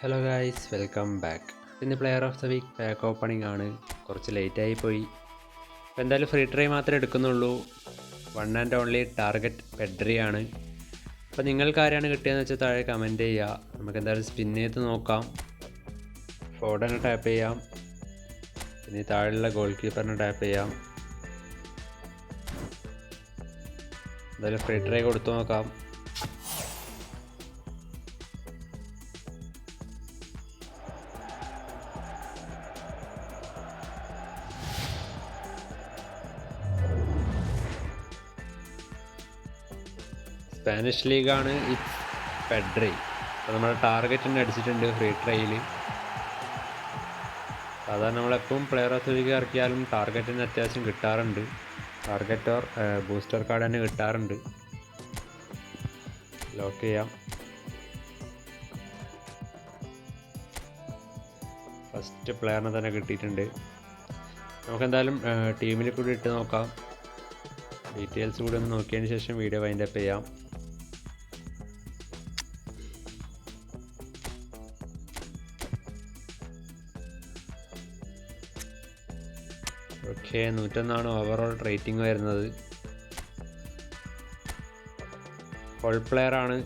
Hello guys welcome back ഇന്ന് player of the week pack opening ആണ്. കുറച്ച് ലേറ്റായി പോയി. അപ്പോൾ എന്തായാലും ഫ്രീ ട്രൈ മാത്രമേ എടുക്കുന്നുള്ളൂ. One and only target Pedri ആണ്. അപ്പോൾ നിങ്ങൾക്ക് ആരാണ് കിട്ടിയതെന്ന് വെച്ചാൽ താഴെ കമന്റ് ചെയ്യുക നമുക്ക് എന്തായാലും സ്പിൻ ചെയ്ത് നോക്കാം. ഫോഡനെ ടാപ്പ് ചെയ്യാം. പിന്നെ താഴെയുള്ള ഗോൾ കീപ്പറിനെ ടാപ്പ് ചെയ്യാം. എന്തായാലും ഫ്രീ ട്രൈ കൊടുത്തു നോക്കാം. സ്പാനിഷ് ലീഗാണ് ഇറ്റ്സ് പെഡ്രൈ അപ്പോൾ നമ്മുടെ ടാർഗറ്റ് തന്നെ അടിച്ചിട്ടുണ്ട് ഫ്രീ ട്രൈയിൽ സാധാരണ നമ്മളെപ്പം പ്ലെയർ ഓഫ് ദ ലീഗ് ഇറക്കിയാലും ടാർഗറ്റിന് അത്യാവശ്യം കിട്ടാറുണ്ട്. ടാർഗറ്റ് ഓർ ബൂസ്റ്റർ കാർഡ് തന്നെ കിട്ടാറുണ്ട്. ലോക്ക് ചെയ്യാം. ഫസ്റ്റ് പ്ലെയറിനെ തന്നെ കിട്ടിയിട്ടുണ്ട്. നമുക്കെന്തായാലും ടീമിൽ കൂടി ഇട്ട് നോക്കാം. ഡീറ്റെയിൽസ് കൂടി ഒന്ന് നോക്കിയതിന് ശേഷം വീഡിയോ വൈൻഡപ്പ് ചെയ്യാം. ഓക്കെ നൂറ്റൊന്നാണ് ഓവറോൾ റേറ്റിംഗ് വരുന്നത്. ഫുൾ പ്ലെയർ ആണ്.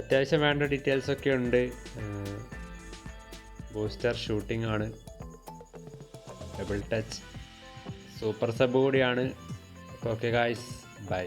അത്യാവശ്യം വേണ്ട ഡീറ്റെയിൽസ് ഒക്കെ ഉണ്ട്. ബൂസ്റ്റർ ഷൂട്ടിംഗ് ആണ്. ഡബിൾ ടച്ച് സൂപ്പർ സബ് കൂടിയാണ്. Okay guys bye